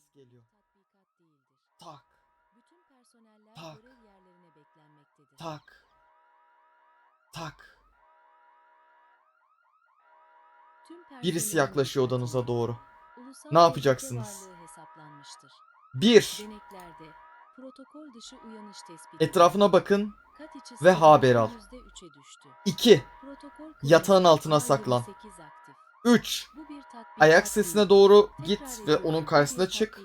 ses geliyor. tatbikat değildir. Tak, Bütün personeller Tak. görev yerlerine beklenmektedir. tak, tak. Birisi yaklaşıyor odanıza doğru. Ulusal Ne yapacaksınız? Bir, protokol dışı uyanış tespiti. etrafına bakın. Ve haber al. %3'e düştü. İki, Protokol kırmızı, Yatağın altına A28 saklan. Aktif. üç. Bu bir tatbikat Ayak değil. sesine doğru git ve onun karşısına çık.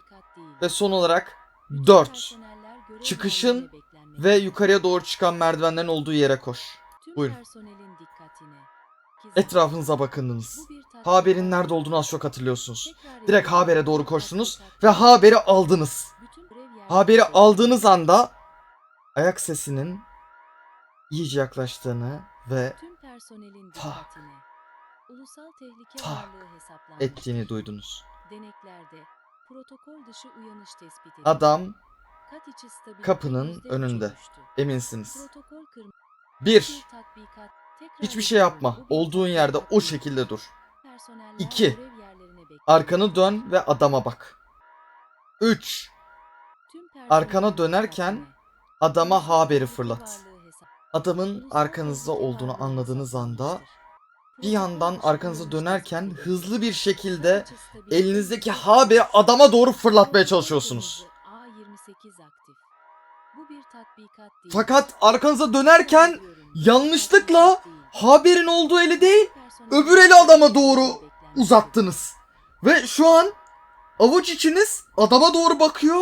Ve son olarak Bütün 4. personeller görev Çıkışın. Ve yukarıya doğru çıkan merdivenlerin olduğu yere koş. Buyurun. Etrafınıza tatbikat Haber'in nerede olduğunu az çok hatırlıyorsunuz. Direkt Haber'e doğru koştunuz ve haberi aldınız. Haberi aldığınız anda ayak sesinin iyice yaklaştığını ve Tak. Ulusal tehlike varlığı hesaplanmıştır. ettiğini duydunuz. Deneklerde protokol dışı uyanış tespit edildi. Adam Kat içi stabilite kapının %3'e önünde. düştü. eminsiniz. Protokol kırmızı. 1. tatbikat. Tekrar Hiçbir şey yapma. bu bir Olduğun yerde o şekilde dur. Personeller İki. görev yerlerine bekliyor. Arkanı dön ve adama bak. 3. Tüm personelin arkana dönerken. Adama haberi fırlat. varlığı hesap- Adamın arkanızda olduğunu anladığınız anda. Bir yandan uyanış dönerken hızlı bir şekilde elinizdeki %3'e haberi düştü. adama doğru fırlatmaya çalışıyorsunuz. kırmızı, A28 aktif. Bu bir tatbikat değil. Fakat arkanıza dönerken yanlışlıkla haberin olduğu eli değil öbür eli adama doğru uzattınız. Ve şu an avuç içiniz adama doğru bakıyor.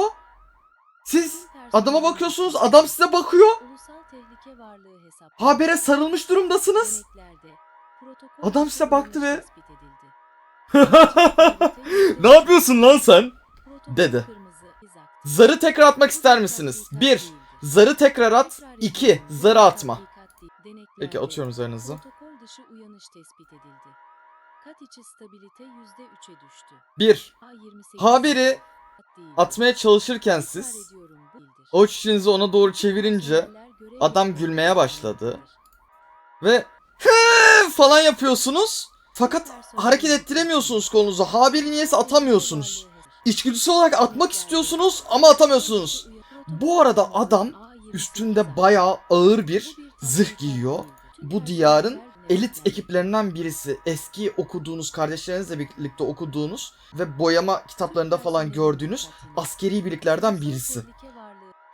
Siz adama bakıyorsunuz adam size bakıyor. Habere sarılmış durumdasınız. Adam size baktı ve- ne yapıyorsun lan sen? Dedi. Zarı tekrar atmak ister misiniz? tatbikat 1. değildir. Zarı tekrar at. Tekrar 2. ediyorum, bu Zarı atma. Peki atıyorum zarınızı. Kat içi stabilite %3'e düştü. 1. A28 Haberi atmaya çalışırken siz avuç içinizi ona doğru çevirince adam gülmeye başladı. ve! Falan yapıyorsunuz. Fakat hareket ettiremiyorsunuz kolunuzu. Haberi niyeyse atamıyorsunuz. İçgüdüsü olarak atmak istiyorsunuz ama atamıyorsunuz. Bu arada adam üstünde bayağı ağır bir zırh giyiyor. Bu diyarın elit ekiplerinden birisi. Eski okuduğunuz, kardeşlerinizle birlikte okuduğunuz ve boyama kitaplarında falan gördüğünüz askeri birliklerden birisi.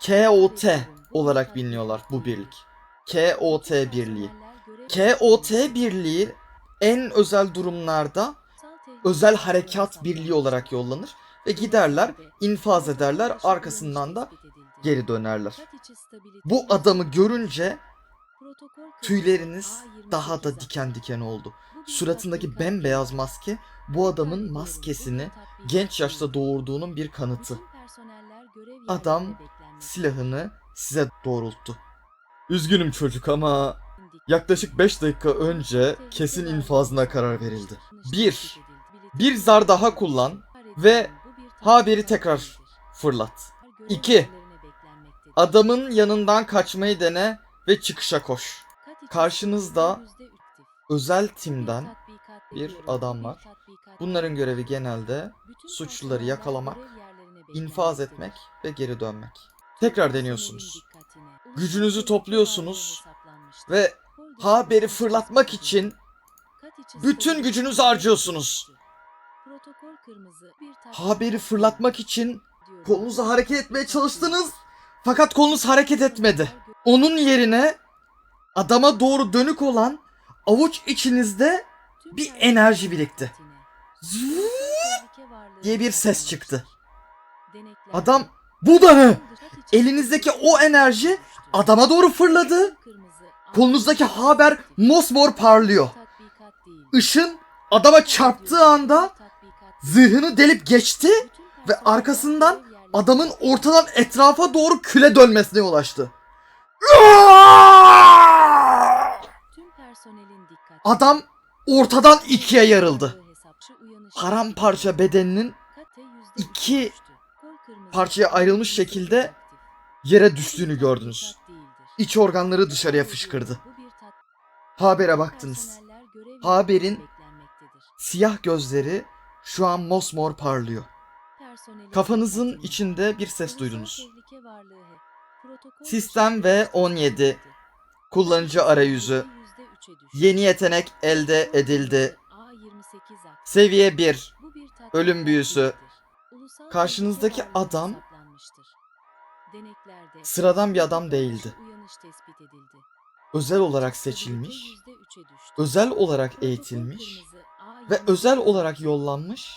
KOT olarak biliniyorlar bu birlik. KOT birliği. KOT birliği en özel durumlarda özel harekat birliği olarak yollanır ve giderler, infaz ederler, arkasından da geri dönerler. Bu adamı görünce tüyleriniz daha da diken diken oldu. Suratındaki bembeyaz maske bu adamın maskesini genç yaşta doğurduğunun bir kanıtı. Adam Silahını size doğrulttu. Üzgünüm çocuk ama yaklaşık 5 dakika önce kesin infazına karar verildi. 1. Bir zar daha kullan ve haberi tekrar fırlat. 2. Adamın yanından kaçmayı dene ve çıkışa koş. Karşınızda özel timden bir adam var. Bunların görevi genelde suçluları yakalamak, infaz etmek ve geri dönmek. Tekrar deniyorsunuz. Gücünüzü topluyorsunuz ve haberi fırlatmak için bütün gücünüzü harcıyorsunuz. Haberi fırlatmak için kolunuzu hareket etmeye çalıştınız fakat kolunuz hareket etmedi. Onun yerine adama doğru dönük olan avuç içinizde bir enerji birikti. diye bir ses çıktı. Adam bu da ne? Elinizdeki o enerji adama doğru fırladı. Kolunuzdaki haber mosmor parlıyor. Işın adama çarptığı anda zırhını delip geçti ve arkasından adamın ortadan etrafa doğru küle dönmesine ulaştı. Adam ortadan ikiye yarıldı. Paramparça bedeninin iki parçaya ayrılmış şekilde yere düştüğünü gördünüz. İç organları dışarıya fışkırdı. Habere baktınız. Haberin Siyah gözleri şu an mosmor parlıyor. Kafanızın içinde bir ses duydunuz. Sistem ve uyanış 17. tespit edildi. Kullanıcı arayüzü. %3'e düştü. Yeni yetenek elde edildi. kırmızı A28 aktif. Seviye 1. Bu bir tatbikat Ölüm büyüsü. Karşınızdaki adam Sıradan bir adam değildi. Tespit edildi. Özel olarak seçilmiş, %3'e düştü. özel olarak eğitilmiş ve A28 özel olarak yollanmış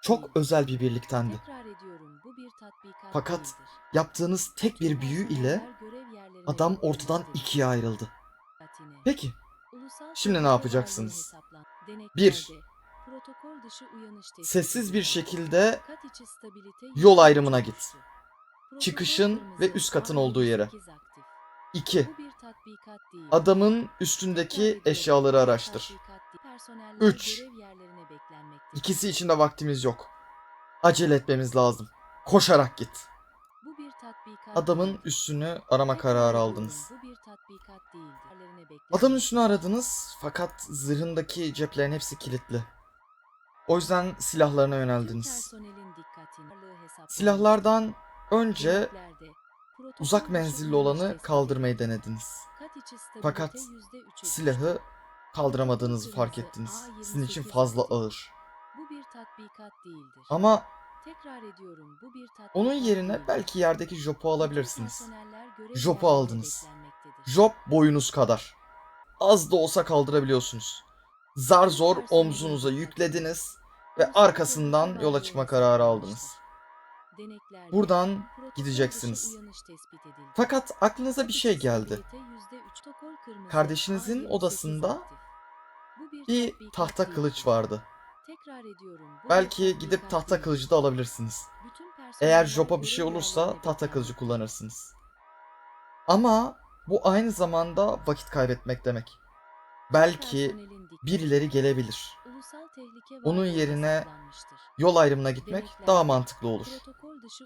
çok özel bir birliktendi. Fakat. Yaptığınız tek bir büyü ile adam ortadan ikiye ayrıldı. Peki, Şimdi ne yapacaksınız? varlığı hesaplan- Deneklerde Bir, protokol dışı uyanış tespit sessiz bir şekilde yol ayrımına git. Çıkışın ve üst katın olduğu yere. A28 aktif. 2. Bu bir tatbikat değil. Adamın üstündeki eşyaları araştır. 3. İkisi için de vaktimiz yok. Acele etmemiz lazım. Koşarak git. Adamın üstünü arama kararı aldınız. Adamın üstünü aradınız fakat zırhındaki ceplerin hepsi kilitli. O yüzden silahlarına yöneldiniz. Silahlardan önce uzak menzilli olanı kaldırmayı denediniz. Fakat Silahı kaldıramadığınızı fark ettiniz. Sizin için fazla ağır. Bu bir tatbikat değildir. Ama Tekrar ediyorum bu bir tatbikat onun yerine belki yerdeki jopu alabilirsiniz. Jopu aldınız. Job boyunuz kadar. Az da olsa kaldırabiliyorsunuz. Zar zor omzunuza yüklediniz ve arkasından yola çıkma kararı aldınız. Buradan gideceksiniz. Fakat aklınıza bir şey geldi. içi stabilite %3. Protokol kırmızı Kardeşinizin A28 odasında Bir tahta kılıç vardı. Belki gidip tahta kılıcı da alabilirsiniz. Eğer Job'a bir şey olursa tahta kılıcı kullanırsınız. Ama bu aynı zamanda vakit kaybetmek demek. Belki birileri gelebilir. Onun yerine. Yol ayrımına gitmek daha mantıklı olur.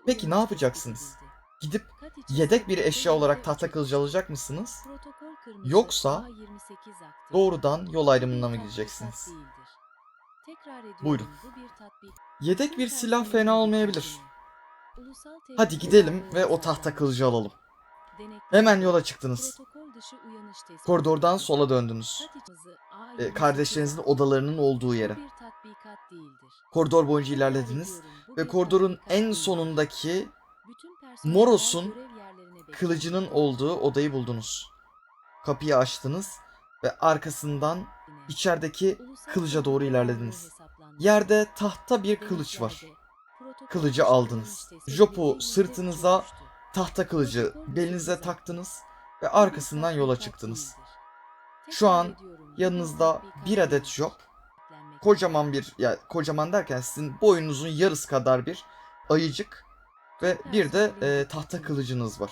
Peki ne yapacaksınız? Gidip yedek bir eşya olarak %3'e tahta kılıcı alacak mısınız? Yoksa A28 aktif. Doğrudan yol ayrımına mı gideceksiniz? Buyurun. Yedek bir silah fena olmayabilir. Hadi gidelim ve o tahta kılıcı alalım. Hemen yola çıktınız. Koridordan sola döndünüz. E, A28 kardeşlerinizin odalarının olduğu yere. Koridor boyunca ilerlediniz ve koridorun en sonundaki Moros'un kılıcının olduğu odayı buldunuz. Kapıyı açtınız ve arkasından içerideki kılıca doğru ilerlediniz. Yerde tahta bir kılıç var. Kılıcı aldınız. Jopu sırtınıza %3'e düştü. Tahta kılıcı belinize taktınız ve arkasından yola çıktınız. Şu an yanınızda bir adet job, kocaman bir ya kocaman derken sizin boyunuzun yarısı kadar bir ayıcık ve bir de e, tahta kılıcınız var.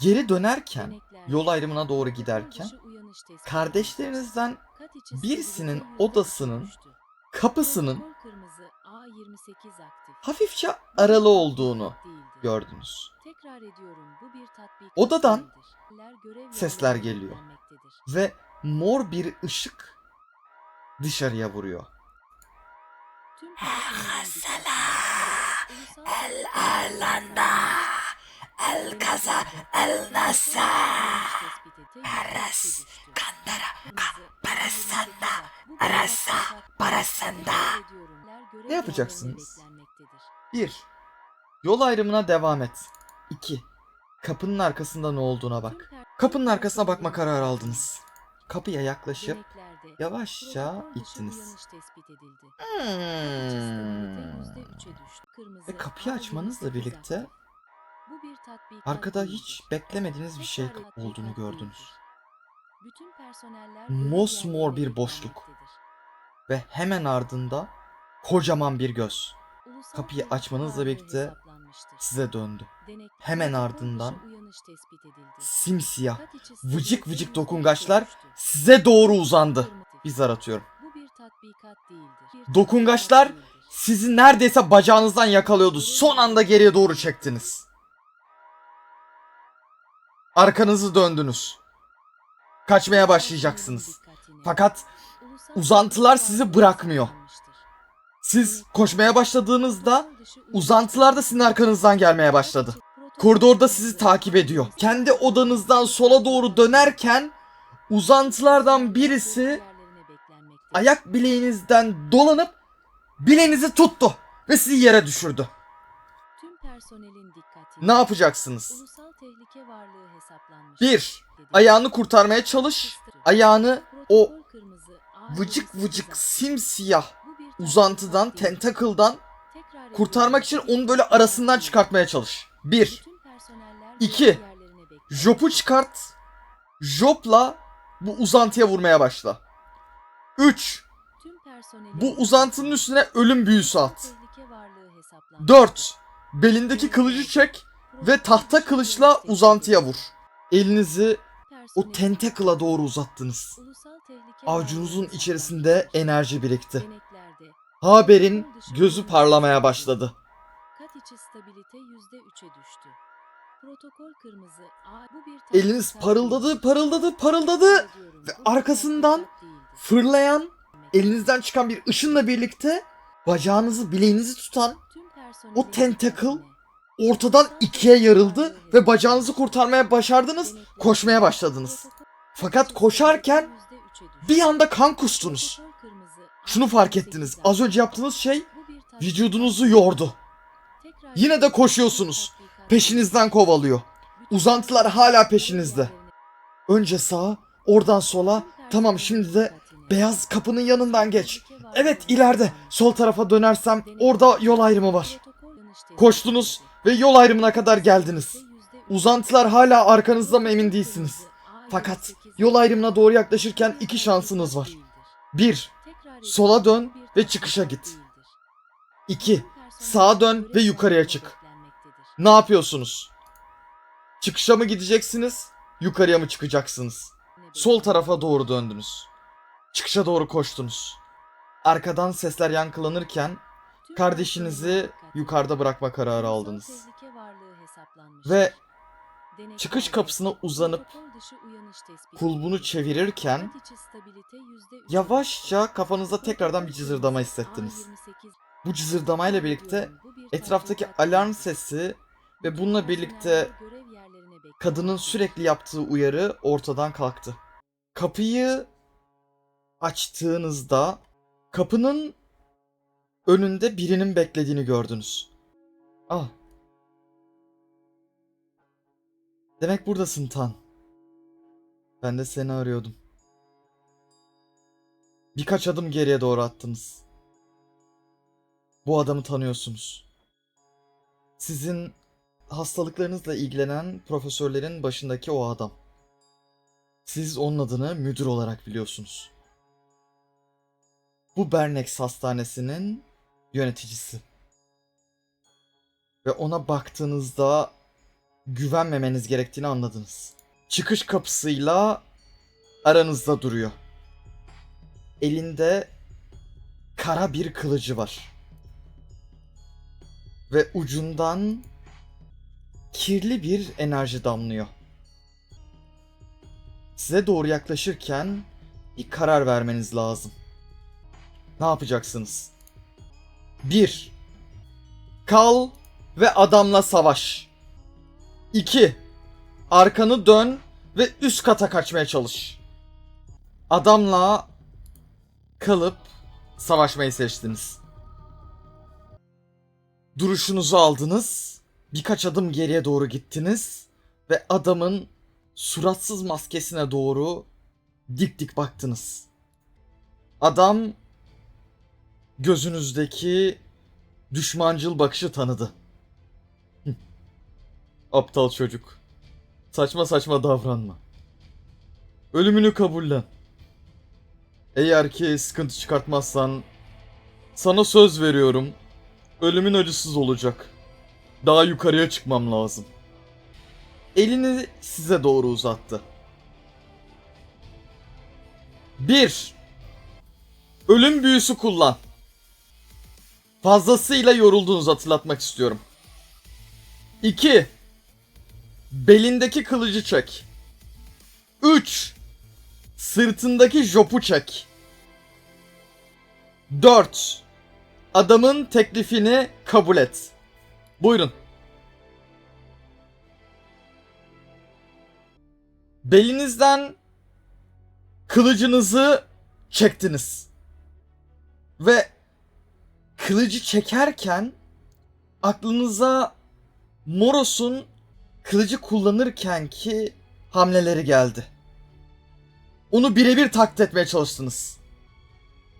Geri dönerken yol ayrımına doğru giderken kardeşlerinizden birisinin stabilite %3'e odasının. Kapısının Protokol kırmızı A28 aktif. hafifçe aralı olduğunu gördünüz. Tekrar ediyorum bu bir tatbikat Odadan sesler geliyor. Ve mor bir ışık dışarıya vuruyor. El varlığı el kaza, el nasa. Paras, kandara, parasanda, arasa, parasanda. Ne yapacaksınız? 1. Yol ayrımına devam et. 2. Kapının arkasında ne olduğuna bak. Kapının arkasına bakma kararı aldınız. Kapıya yaklaşıp yavaşça ittiniz. Hmm. Ve kapıyı açmanızla birlikte arkada hiç beklemediğiniz bir şey olduğunu gördünüz. Mosmor bir boşluk. Ve hemen ardında kocaman bir göz kapıyı açmanızla birlikte size döndü. Hemen ardından Simsiyah, vıcık vıcık dokungaçlar size doğru uzandı. Bir zar atıyorum. Dokungaçlar sizi neredeyse bacağınızdan yakalıyordu. Son anda geriye doğru çektiniz. Arkanızı döndünüz. Kaçmaya başlayacaksınız. Fakat uzantılar sizi bırakmıyor. Siz koşmaya başladığınızda uzantılar da sizin arkanızdan gelmeye başladı. Koridorda sizi takip ediyor. Kendi odanızdan sola doğru dönerken uzantılardan birisi ayak bileğinizden dolanıp bileğinizi tuttu ve sizi yere düşürdü. Tüm personelin. Ne yapacaksınız? Ulusal tehlike varlığı hesaplanmış. 1. Ayağını kurtarmaya çalış. Ayağını o vıcık A28 vıcık simsiyah uzantıdan, tentacle'dan kurtarmak için onu böyle arasından çıkartmaya çalış. 1. Bütün personeller İki. görev yerlerine bekliyor. Jop'u çıkart. Jop'la bu uzantıya vurmaya başla. 3. Tüm personelin Bu uzantının üstüne ölüm büyüsü at. tehlike varlığı hesaplanmış. 4. Belindeki kılıcı çek ve tahta kılıçla uzantıya vur. Elinizi o tentacle'a doğru uzattınız. varlığı içerisinde enerji birikti. Haber'in gözü parlamaya başladı. kat içi stabilite %3'e düştü. Protokol kırmızı. A, bu bir Eliniz parıldadı, parıldadı, parıldadı. Ve arkasından. Fırlayan, elinizden çıkan bir ışınla birlikte bacağınızı, bileğinizi tutan o dikkatine. Ortadan ikiye yarıldı ve bacağınızı kurtarmaya başardınız, koşmaya başladınız. Fakat koşarken bir anda kan kustunuz. Şunu fark ettiniz, az önce yaptığınız şey vücudunuzu yordu. Yine de koşuyorsunuz. Peşinizden kovalıyor. Uzantılar hala peşinizde. Önce sağa, oradan sola. Tamam şimdi de beyaz kapının yanından geç. Evet ileride sol tarafa dönersem orada yol ayrımı var. Koştunuz ve yol ayrımına kadar geldiniz. Uzantılar hala arkanızda mı emin değilsiniz. Fakat yol ayrımına doğru yaklaşırken iki şansınız var. 1. Sola dön ve çıkışa git. 2. Sağa dön ve yukarıya çık. Ne yapıyorsunuz? Çıkışa mı gideceksiniz? Yukarıya mı çıkacaksınız? Sol tarafa doğru döndünüz. Çıkışa doğru koştunuz. Arkadan sesler yankılanırken kardeşinizi yukarıda bırakma kararı aldınız. Ve çıkış kapısına uzanıp kulbunu çevirirken yavaşça kafanızda tekrardan bir cızırdama hissettiniz. Bu cızırdamayla birlikte etraftaki alarm sesi ve bununla birlikte kadının sürekli yaptığı uyarı ortadan kalktı. Kapıyı açtığınızda kapının önünde birinin beklediğini gördünüz. Ah. Demek buradasın Tan. Ben de seni arıyordum. Birkaç adım geriye doğru attınız. Bu adamı tanıyorsunuz. Sizin hastalıklarınızla ilgilenen profesörlerin başındaki o adam. Siz onun adını müdür olarak biliyorsunuz. Bu Bernex Hastanesi'nin yöneticisi. Ve ona baktığınızda güvenmemeniz gerektiğini anladınız. Çıkış kapısıyla aranızda duruyor. Elinde kara bir kılıcı var. Ve ucundan kirli bir enerji damlıyor. Size doğru yaklaşırken bir karar vermeniz lazım. Ne yapacaksınız? 1. Kal ve adamla savaş. 2. Arkanı dön ve üst kata kaçmaya çalış. Adamla kalıp savaşmayı seçtiniz. Duruşunuzu aldınız. Birkaç adım geriye doğru gittiniz ve adamın suratsız maskesine doğru dik dik baktınız. Adam gözünüzdeki düşmancıl bakışı tanıdı. Aptal çocuk. Saçma saçma davranma. Ölümünü kabullen. Eğer ki sıkıntı çıkartmazsan sana söz veriyorum. Ölümün acısız olacak. Daha yukarıya çıkmam lazım. Elini size doğru uzattı. 1. Ölüm büyüsü kullan. Fazlasıyla yorulduğunuzu hatırlatmak istiyorum. 2. Belindeki kılıcı çek. 3. Sırtındaki jopu çek. 4. adamın teklifini kabul et. Buyurun. Belinizden kılıcınızı çektiniz. Ve kılıcı çekerken aklınıza Moros'un kılıcı kullanırken ki hamleleri geldi. Onu birebir taklit etmeye çalıştınız.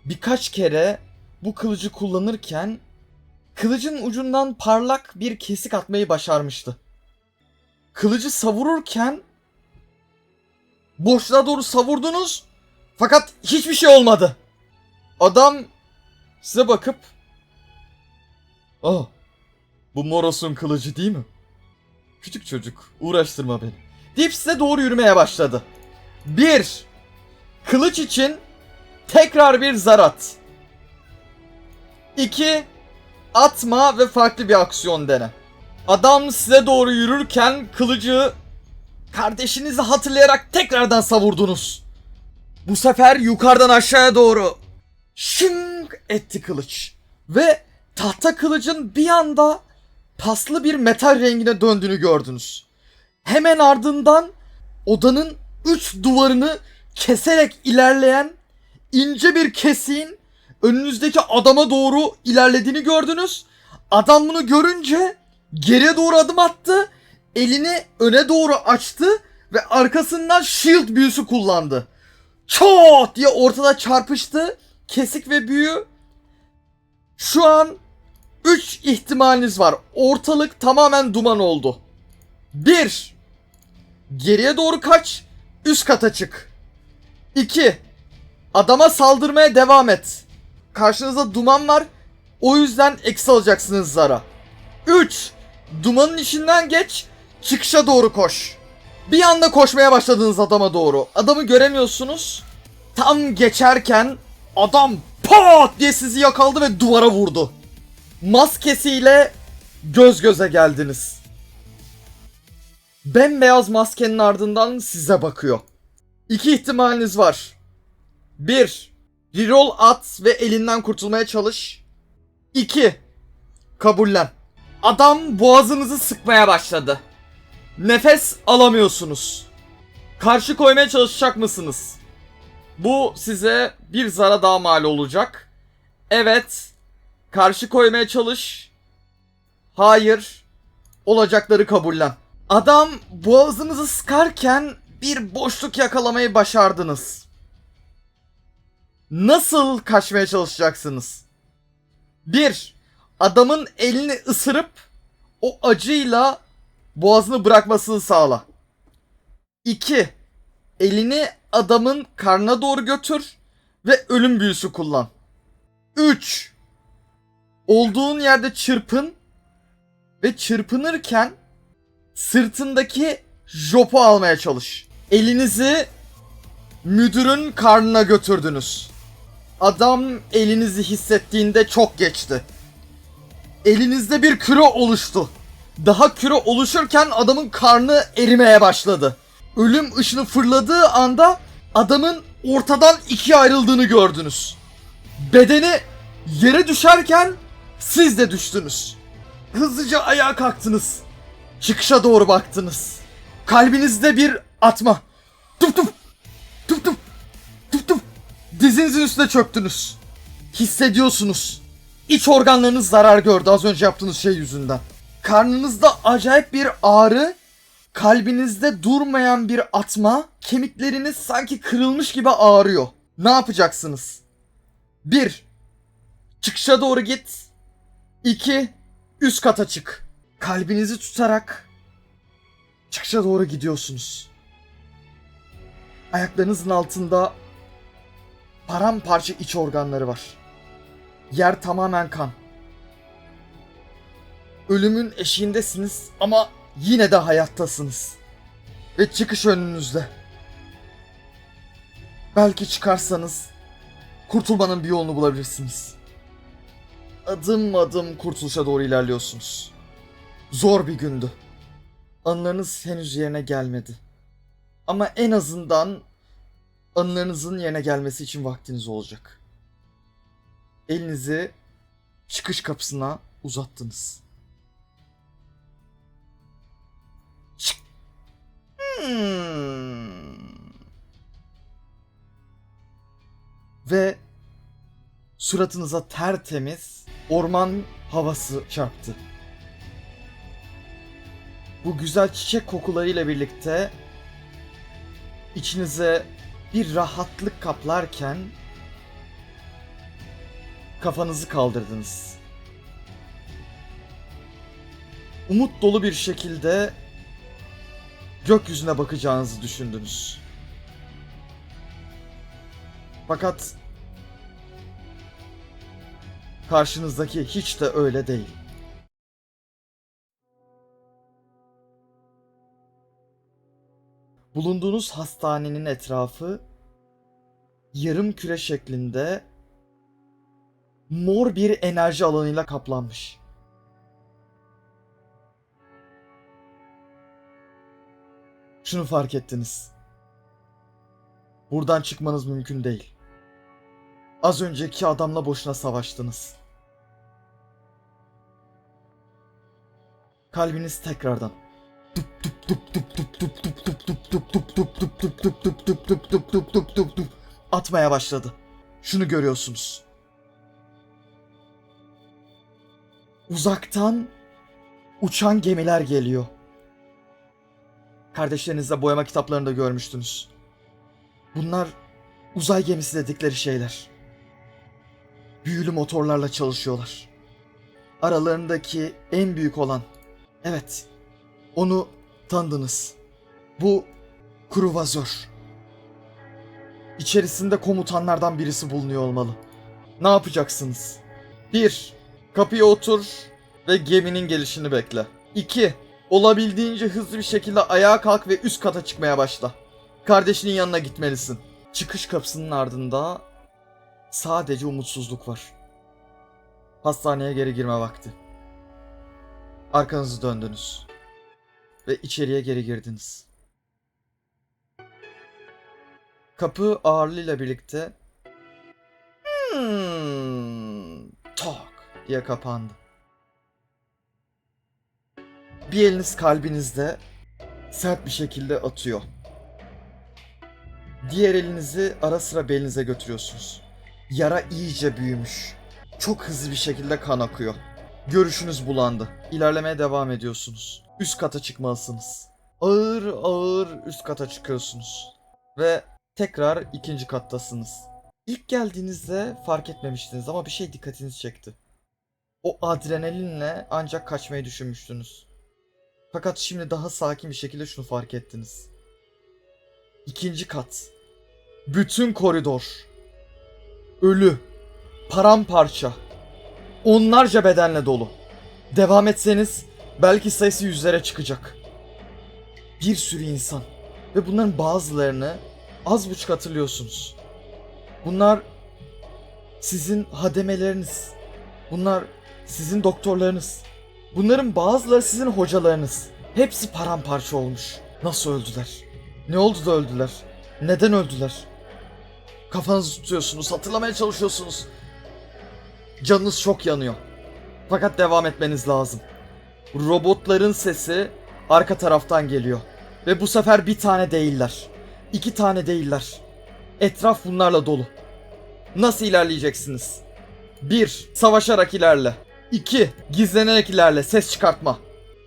Birkaç kere bu kılıcı kullanırken kılıcın ucundan parlak bir kesik atmayı başarmıştı. Kılıcı savururken boşluğa doğru savurdunuz fakat hiçbir şey olmadı. Adam size bakıp Oh bu Moros'un kılıcı değil mi? Küçük çocuk uğraştırma beni. Deyip size doğru yürümeye başladı. Bir Kılıç için tekrar bir zar at. 2. Atma ve farklı bir aksiyon dene. Adam size doğru yürürken kılıcı kardeşinizi hatırlayarak tekrardan savurdunuz. Bu sefer yukarıdan aşağıya doğru şıng etti kılıç. Ve tahta kılıcın bir anda paslı bir metal rengine döndüğünü gördünüz. Hemen ardından odanın üç duvarını keserek ilerleyen ince bir kesiğin önünüzdeki adama doğru ilerlediğini gördünüz. Adam bunu görünce geriye doğru adım attı. Elini öne doğru açtı ve arkasından shield büyüsü kullandı. Çat diye ortada çarpıştı. Kesik ve büyü. Şu an 3 ihtimaliniz var. Ortalık tamamen duman oldu. 1. Geriye doğru kaç. Üst kata çık. 2. Adama saldırmaya devam et. Karşınızda duman var. O yüzden eksi alacaksınız zara. 3. Dumanın içinden geç. Çıkışa doğru koş. Bir anda koşmaya başladınız adama doğru. Adamı göremiyorsunuz. Tam geçerken adam pat diye sizi yakaladı ve duvara vurdu. Maskesiyle göz göze geldiniz. Bembeyaz maskenin ardından size bakıyor. İki ihtimaliniz var. 1. Reroll at ve elinden kurtulmaya çalış. 2. Kabullen. Adam boğazınızı sıkmaya başladı. Nefes alamıyorsunuz. Karşı koymaya çalışacak mısınız? Bu size bir zara daha mal olacak. Evet. Karşı koymaya çalış. Hayır. Olacakları kabullen. Adam boğazınızı sıkarken bir boşluk yakalamayı başardınız. Nasıl kaçmaya çalışacaksınız? 1. Adamın elini ısırıp o acıyla boğazını bırakmasını sağla. 2. Elini adamın karnına doğru götür ve ölüm büyüsü kullan. 3. Olduğun yerde çırpın ve çırpınırken sırtındaki jopu almaya çalış. Elinizi müdürün karnına götürdünüz. Adam elinizi hissettiğinde çok geçti. Elinizde bir küre oluştu. Daha küre oluşurken adamın karnı erimeye başladı. Ölüm ışını fırladığı anda adamın ortadan ikiye ayrıldığını gördünüz. Bedeni yere düşerken siz de düştünüz. Hızlıca ayağa kalktınız. Çıkışa doğru baktınız. Kalbinizde bir atma. Tup tup. Tup tup. Tup tup. Dizinizin üstüne çöktünüz. Hissediyorsunuz. İç organlarınız zarar gördü az önce yaptığınız şey yüzünden. Karnınızda acayip bir ağrı, kalbinizde durmayan bir atma, kemikleriniz sanki kırılmış gibi ağrıyor. Ne yapacaksınız? 1. Çıkışa doğru git. 2. Üst kata çık. Kalbinizi tutarak çıkışa doğru gidiyorsunuz. Ayaklarınızın altında paramparça iç organları var. Yer tamamen kan. Ölümün eşiğindesiniz ama yine de hayattasınız. Ve çıkış önünüzde. Belki çıkarsanız kurtulmanın bir yolunu bulabilirsiniz. Adım adım kurtuluşa doğru ilerliyorsunuz. Zor bir gündü. Anılarınız henüz yerine gelmedi. Ama en azından anılarınızın yerine gelmesi için vaktiniz olacak. Elinizi çıkış kapısına uzattınız. Çık. Hmm. Ve suratınıza tertemiz orman havası çarptı. Bu güzel çiçek kokularıyla birlikte içinize bir rahatlık kaplarken kafanızı kaldırdınız. Umut dolu bir şekilde gökyüzüne bakacağınızı düşündünüz. Fakat karşınızdaki hiç de öyle değil. Bulunduğunuz hastanenin etrafı yarım küre şeklinde mor bir enerji alanıyla kaplanmış. Şunu fark ettiniz. Buradan çıkmanız mümkün değil. Az önceki adamla boşuna savaştınız. Kalbiniz tekrardan atmaya başladı. Şunu görüyorsunuz. Uzaktan uçan gemiler geliyor. Kardeşlerinizle boyama kitaplarında görmüştünüz. Bunlar uzay gemisi dedikleri şeyler. Büyülü motorlarla çalışıyorlar. Aralarındaki en büyük olan, evet, onu tanıdınız. Bu kruvazör. İçerisinde komutanlardan birisi bulunuyor olmalı. Ne yapacaksınız? 1. Kapıya otur ve geminin gelişini bekle. 2. Olabildiğince hızlı bir şekilde ayağa kalk ve üst kata çıkmaya başla. Kardeşinin yanına gitmelisin. Çıkış kapısının ardında sadece umutsuzluk var. Hastaneye geri girme vakti. Arkanızı döndünüz ve içeriye geri girdiniz. Kapı ağırlığıyla birlikte hmm, tak diye kapandı. Bir eliniz kalbinizde sert bir şekilde atıyor. Diğer elinizi ara sıra belinize götürüyorsunuz. Yara iyice büyümüş. Çok hızlı bir şekilde kan akıyor. Görüşünüz bulandı. İlerlemeye devam ediyorsunuz. Üst kata çıkmalısınız. Ağır ağır üst kata çıkıyorsunuz. Ve tekrar ikinci kattasınız. İlk geldiğinizde fark etmemiştiniz ama bir şey dikkatinizi çekti. O adrenalinle ancak kaçmayı düşünmüştünüz. Fakat şimdi daha sakin bir şekilde şunu fark ettiniz. İkinci kat. Bütün koridor. Ölü. Paramparça. Onlarca bedenle dolu. Devam etseniz belki sayısı yüzlere çıkacak. Bir sürü insan. Ve bunların bazılarını az buçuk hatırlıyorsunuz. Bunlar sizin hademeleriniz. Bunlar sizin doktorlarınız. Bunların bazıları sizin hocalarınız. Hepsi paramparça olmuş. Nasıl öldüler? Ne oldu da öldüler? Neden öldüler? Kafanızı tutuyorsunuz, hatırlamaya çalışıyorsunuz. Canınız çok yanıyor. Fakat devam etmeniz lazım. Robotların sesi arka taraftan geliyor. Ve bu sefer bir tane değiller. İki tane değiller. Etraf bunlarla dolu. Nasıl ilerleyeceksiniz? 1. Savaşarak ilerle. 2. Gizlenerek ilerle. Ses çıkartma.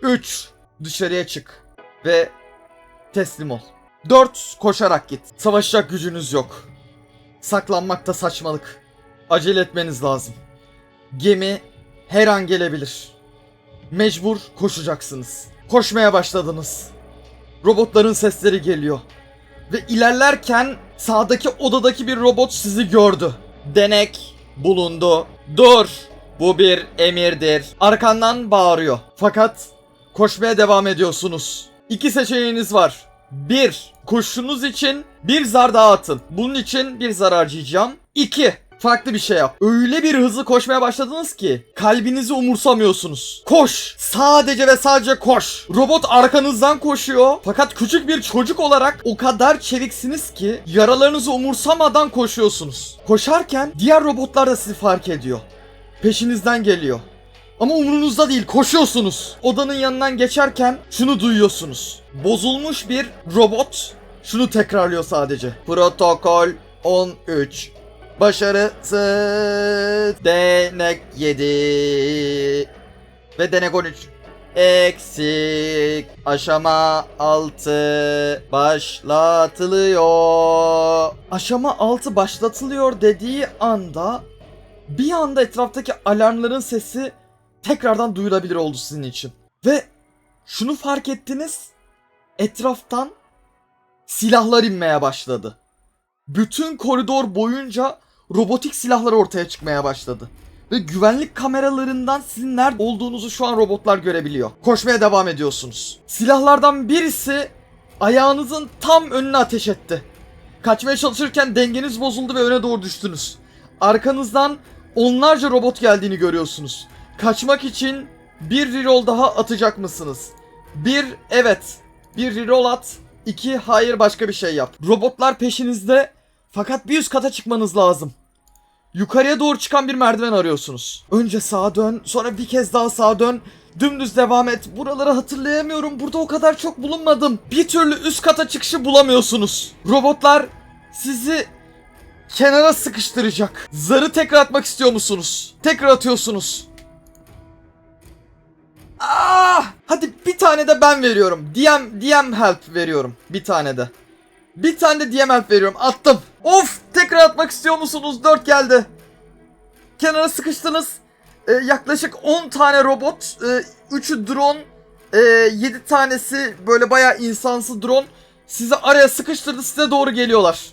3. Dışarıya çık. Ve teslim ol. 4. Koşarak git. Savaşacak gücünüz yok. Saklanmak da saçmalık. Acele etmeniz lazım. Gemi her an gelebilir. Mecbur koşacaksınız. Koşmaya başladınız. Robotların sesleri geliyor. Ve ilerlerken sağdaki odadaki bir robot sizi gördü. Denek bulundu. Dur. Bu bir emirdir. Arkandan bağırıyor. Fakat koşmaya devam ediyorsunuz. İki seçeneğiniz var. Bir, koşunuz için bir zar daha atın. Bunun için bir zar harcayacağım. İki, farklı bir şey yap. Öyle bir hızlı koşmaya başladınız ki kalbinizi umursamıyorsunuz. Koş. Sadece ve sadece koş. Robot arkanızdan koşuyor. Fakat küçük bir çocuk olarak o kadar çeviksiniz ki yaralarınızı umursamadan koşuyorsunuz. Koşarken diğer robotlar da sizi fark ediyor. peşinizden geliyor. Ama umurunuzda değil koşuyorsunuz. Odanın yanından geçerken şunu duyuyorsunuz. Bozulmuş bir robot şunu tekrarlıyor sadece. Protokol 13. Başarısız. Denek 7. Ve denek 13. Eksik. Aşama 6 başlatılıyor. Aşama 6 başlatılıyor dediği anda bir anda etraftaki alarmların sesi tekrardan duyulabilir oldu sizin için. Ve şunu fark ettiniz. Etraftan silahlar inmeye başladı. Bütün koridor boyunca robotik silahlar ortaya çıkmaya başladı. Ve güvenlik kameralarından sizin nerede olduğunuzu şu an robotlar görebiliyor. Koşmaya devam ediyorsunuz. Silahlardan birisi ayağınızın tam önüne ateş etti. Kaçmaya çalışırken dengeniz bozuldu ve öne doğru düştünüz. Arkanızdan onlarca robot geldiğini görüyorsunuz. Kaçmak için bir reroll daha atacak mısınız? Bir evet. Bir reroll at. İki hayır başka bir şey yap. Robotlar peşinizde fakat bir üst kata çıkmanız lazım. Yukarıya doğru çıkan bir merdiven arıyorsunuz. Önce sağa dön, sonra bir kez daha sağa dön. Dümdüz devam et. Buraları hatırlayamıyorum. Burada o kadar çok bulunmadım. Bir türlü üst kata çıkışı bulamıyorsunuz. Robotlar sizi kenara sıkıştıracak. Zarı tekrar atmak istiyor musunuz? Tekrar atıyorsunuz. Ah! Hadi bir tane de ben veriyorum. DM DM help veriyorum. Bir tane de. Bir tane de help veriyorum. Attım. Of! Tekrar atmak istiyor musunuz? 4 geldi. Kenara sıkıştınız. Ee, yaklaşık 10 tane robot, 3'ü drone, 7 tanesi böyle bayağı insansı drone sizi araya sıkıştırdı size doğru geliyorlar.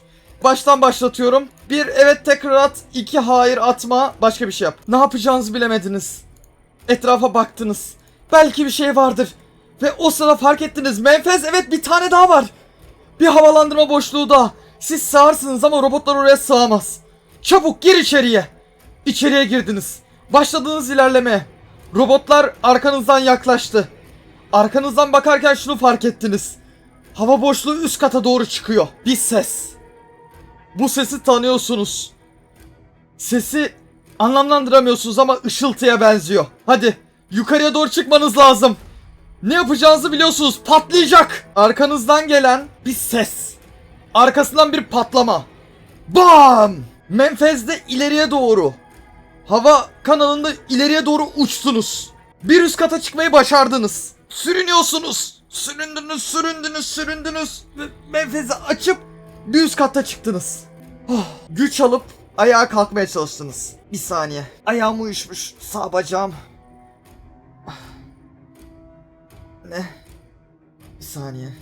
Baştan başlatıyorum. Bir evet tekrar at, iki hayır atma, başka bir şey yap. Ne yapacağınızı bilemediniz. Etrafa baktınız. Belki bir şey vardır. Ve o sırada fark ettiniz. Menfez evet bir tane daha var. Bir havalandırma boşluğu daha. Siz sığarsınız ama robotlar oraya sığamaz. Çabuk gir içeriye. İçeriye girdiniz. Başladınız ilerlemeye. Robotlar arkanızdan yaklaştı. Arkanızdan bakarken şunu fark ettiniz. Hava boşluğu üst kata doğru çıkıyor. Bir ses. Bu sesi tanıyorsunuz. Sesi anlamlandıramıyorsunuz ama ışıltıya benziyor. Hadi yukarıya doğru çıkmanız lazım. Ne yapacağınızı biliyorsunuz. Patlayacak. Arkanızdan gelen bir ses. Arkasından bir patlama. Bam! Menfez'de ileriye doğru. Hava kanalında ileriye doğru uçtunuz. Bir üst kata çıkmayı başardınız. Sürünüyorsunuz. Süründünüz, süründünüz, süründünüz. Menfez'i açıp bir üst kata çıktınız. Oh, güç alıp ayağa kalkmaya çalıştınız. Bir saniye. Ayağım uyuşmuş. Sağ bacağım. Ne? Bir saniye.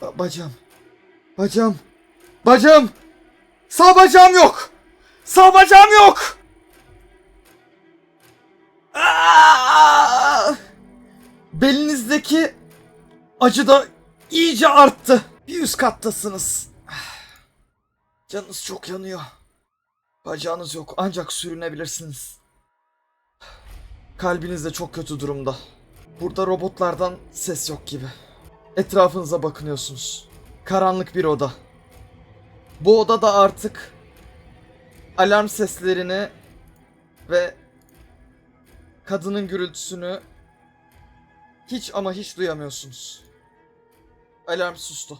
Ba- bacağım. Bacağım. Bacağım. Sağ bacağım yok. Sağ bacağım yok. Aa! Belinizdeki acı da iyice arttı. Bir üst kattasınız. Canınız çok yanıyor. Bacağınız yok ancak sürünebilirsiniz. Kalbiniz de çok kötü durumda. Burada robotlardan ses yok gibi. Etrafınıza bakınıyorsunuz. Karanlık bir oda. Bu odada artık alarm seslerini ve kadının gürültüsünü hiç ama hiç duyamıyorsunuz. Alarm sustu.